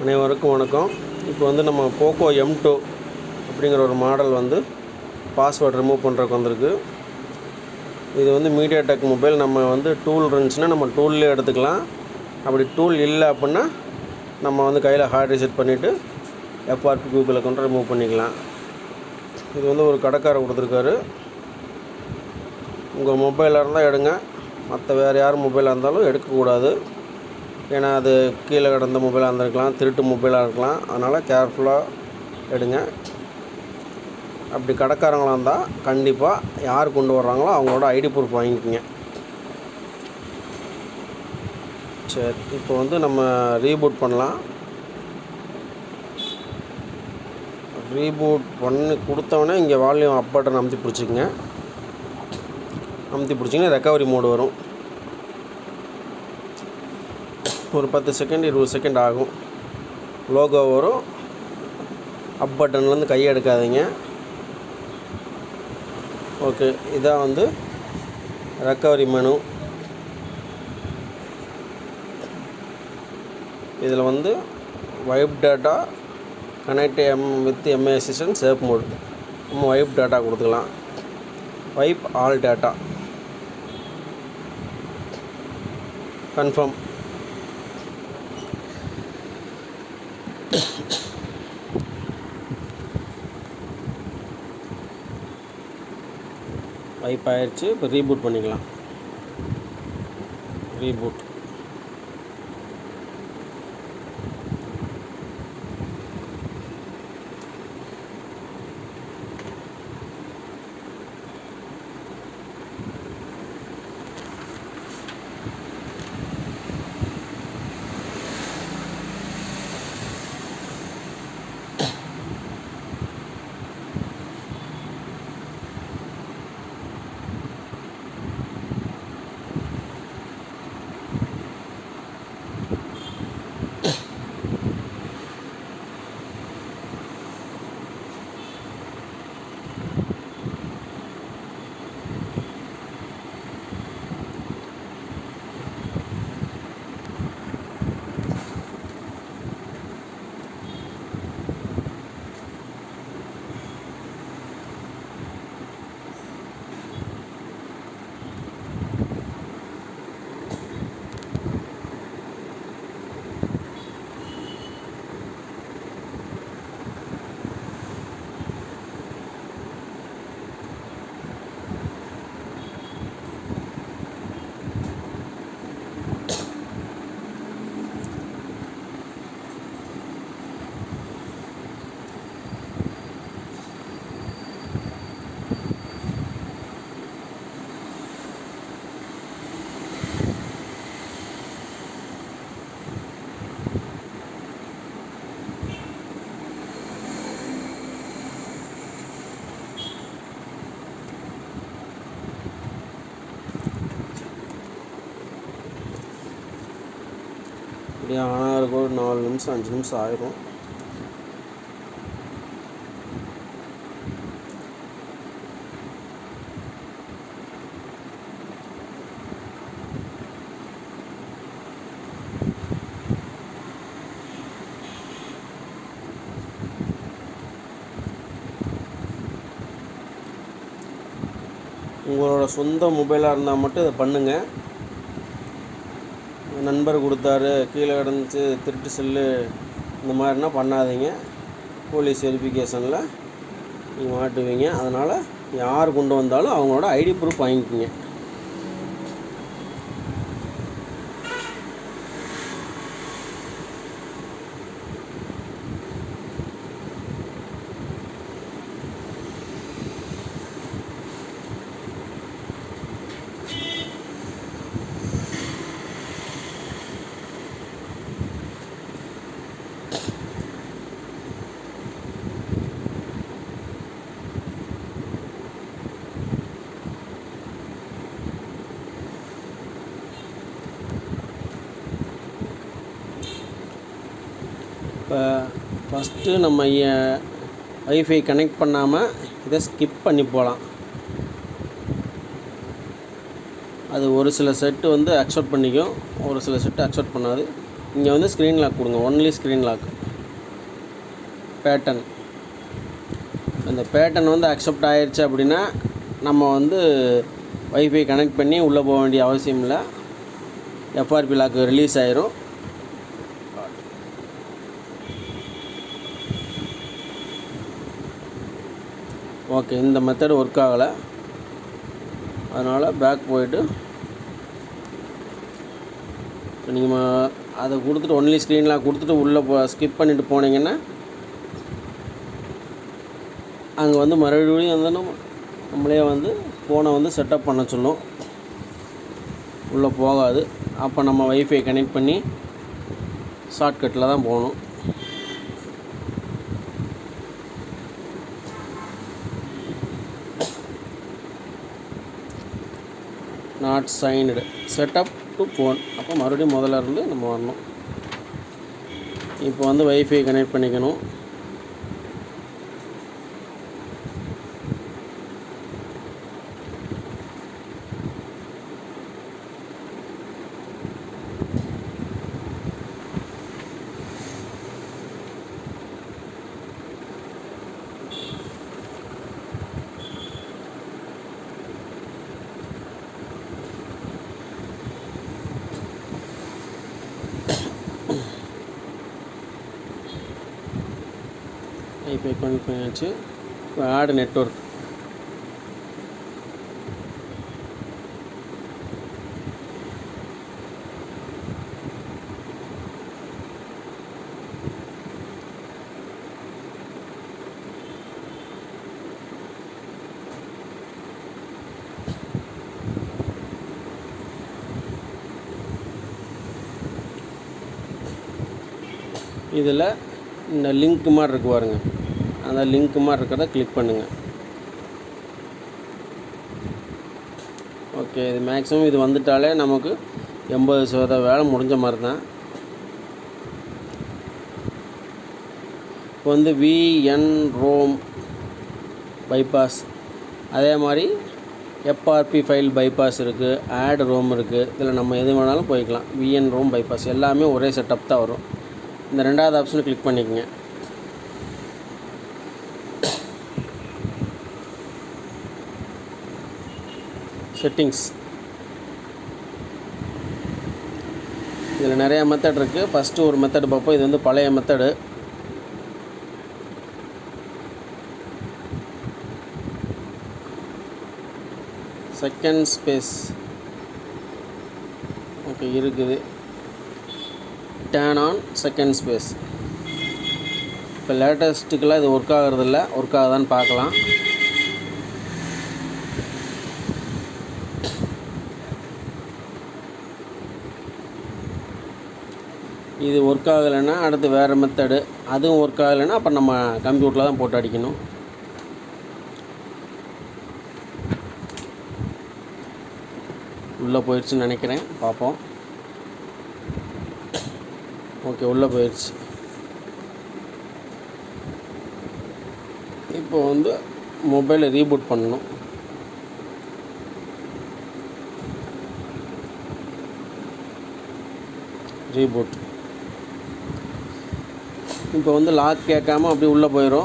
அனைவருக்கும் வணக்கம். இப்போ வந்து நம்ம போக்கோ எம் டூ அப்படிங்கிற ஒரு மாடல் வந்து பாஸ்வேர்ட் ரிமூவ் பண்ணுறதுக்கு வந்திருக்கு. இது வந்து மீடியா டெக் மொபைல் நம்ம வந்து டூல் இருந்துச்சுன்னா நம்ம டூல்லே எடுத்துக்கலாம். அப்படி டூல் இல்லை அப்படின்னா நம்ம வந்து கையில் ஹார்ட் ரிசெட் பண்ணிவிட்டு எஃப்ஆர்பி கூகுளில் கொண்டு ரிமூவ் பண்ணிக்கலாம். இது வந்து ஒரு கடைக்காரர் கொடுத்துருக்காரு. உங்கள் மொபைலாக இருந்தால் எடுங்க. மற்ற வேறு யார் மொபைலாக இருந்தாலும் எடுக்கக்கூடாது. ஏன்னா அது கீழே கிடந்த மொபைலாக இருந்திருக்கலாம் திருட்டு மொபைலாக இருக்கலாம். அதனால் கேர்ஃபுல்லாக எடுங்க. அப்படி கடைக்காரங்களாக இருந்தால் கண்டிப்பாக யார் கொண்டு வர்றாங்களோ அவங்களோட ஐடி ப்ரூஃப் வாங்கிக்கோங்க. சரி இப்போ வந்து நம்ம ரீபூட் பண்ணலாம். ரீபூட் பண்ணி கொடுத்தவொடனே இங்கே வால்யூம் அப்பட்டன் அமுத்தி பிடிச்சிக்கங்க. அமுத்தி பிடிச்சிங்கன்னா ரெக்கவரி மோடு வரும். ஒரு பத்து செகண்ட் இருபது செகண்ட் ஆகும். லோகோ வரும். அப் பட்டன்லேருந்து கையை எடுக்காதீங்க ஓகே இதான் வந்து ரெக்கவரி மெனு இதில் வந்து wipe data connect M with MA assistant safe mode நம்ம வைப் டேட்டா கொடுத்துக்கலாம். Wipe all data confirm wipe ஆயிடுச்சு இப்போ ரீபூட் பண்ணிக்கலாம். ரீபூட் இப்படியே ஆனால் இருக்கும். ஒரு நாலு நிமிஷம் அஞ்சு நிமிஷம் ஆயிரும். உங்களோட சொந்த மொபைலாக இருந்தால் மட்டும் இதை பண்ணுங்கள் நண்பர் கொடுத்தாரு கீழே கிடந்துச்சு திருட்டு செல்லு இந்த மாதிரினா பண்ணாதீங்க. போலீஸ் வெரிஃபிகேஷனில் நீங்கள் மாட்டுவீங்க. அதனால் யார் கொண்டு வந்தாலும் அவங்களோட ஐடி ப்ரூஃப் வாங்கிக்கோங்க. இப்போ ஃபஸ்ட்டு நம்ம வைஃபை கனெக்ட் பண்ணாமல் இதை ஸ்கிப் பண்ணி போகலாம் அது ஒரு சில செட்டு வந்து அக்செப்ட் பண்ணிக்கும் ஒரு சில செட்டு அக்செப்ட் பண்ணாது. இங்கே வந்து ஸ்க்ரீன் லாக் கொடுங்க ஒன்லி ஸ்க்ரீன் லாக் பேட்டன் அந்த பேட்டன் வந்து அக்செப்ட் ஆயிடுச்சு அப்படின்னா நம்ம வந்து வைஃபை கனெக்ட் பண்ணி உள்ளே போக வேண்டிய அவசியம் இல்லை. எஃப்ஆர்பி லாக் ரிலீஸ் ஆயிரும். ஓகே இந்த மெத்தட் ஒர்க் ஆகலை. அதனால் பேக் போயிட்டு நீங்கள் அதை கொடுத்துட்டு ஒன்லி ஸ்க்ரீன்லாம் கொடுத்துட்டு உள்ளே போ ஸ்கிப் பண்ணிவிட்டு போனீங்கன்னா அங்கே வந்து மறுபடியும் வந்து நம்மளே வந்து ஃபோனை வந்து செட்டப் பண்ண சொல்லும். உள்ளே போகாது. அப்போ நம்ம வைஃபை கனெக்ட் பண்ணி ஷார்ட்கட்டில் தான் போகணும். Not signed setup to phone அப்போ மறுபடியும் முதல்ல இருந்து நம்ம வரணும். இப்போ வந்து வைஃபை கனெக்ட் பண்ணிக்கணும். வைஃபை கனெக்ட் பண்ணியாச்சு இப்போ ஆடு நெட்ஒர்க் இதில் இந்த லிங்க் மாதிரி இருக்கு பாருங்க. அந்த லிங்க் மாதிரி இருக்கிறத கிளிக் பண்ணுங்கள் ஓகே இது மேக்ஸிமம் இது வந்துட்டாலே நமக்கு எண்பது சதவீத வேலை முடிஞ்ச மாதிரி தான். இப்போ வந்து விஎன் ரோம் பைபாஸ் அதே மாதிரி எஃப்ஆர்பி ஃபைல் பைபாஸ் இருக்குது ஆட் ரோம் இருக்குது இதில் நம்ம எது வேணாலும் போய்க்கலாம். விஎன் ரோம் பைபாஸ் எல்லாமே ஒரே செட்டப் தான் வரும். இந்த ரெண்டாவது ஆப்ஷனை கிளிக் பண்ணிக்கங்க. செட்டிங்ஸ் இதில் நிறையா மெத்தட் இருக்குது ஃபஸ்ட்டு ஒரு மெத்தடு பார்ப்போம். இது வந்து பழைய மெத்தடு செகண்ட் ஸ்பேஸ் ஓகே இருக்குது. டேன் ஆன் செகண்ட் ஸ்பேஸ் இப்போ லேட்டஸ்ட்டுக்கெல்லாம் இது ஒர்க் ஆகிறதில்ல. ஒர்க் ஆகுதான்னு பார்க்கலாம். இது ஒர்க் ஆகலைன்னா அடுத்து வேறு மெத்தடு அதுவும் ஒர்க் ஆகலைன்னா அப்போ நம்ம கம்ப்யூட்டரில் தான் போட்டு அடிக்கணும். உள்ளே போயிடுச்சுன்னு நினைக்கிறேன். பார்ப்போம் ஓகே உள்ளே போயிடுச்சு இப்போ வந்து மொபைலை ரீபூட் பண்ணணும். ரீபூட் இப்போ வந்து லாக் கேட்காம அப்படியே உள்ளே போயிடும்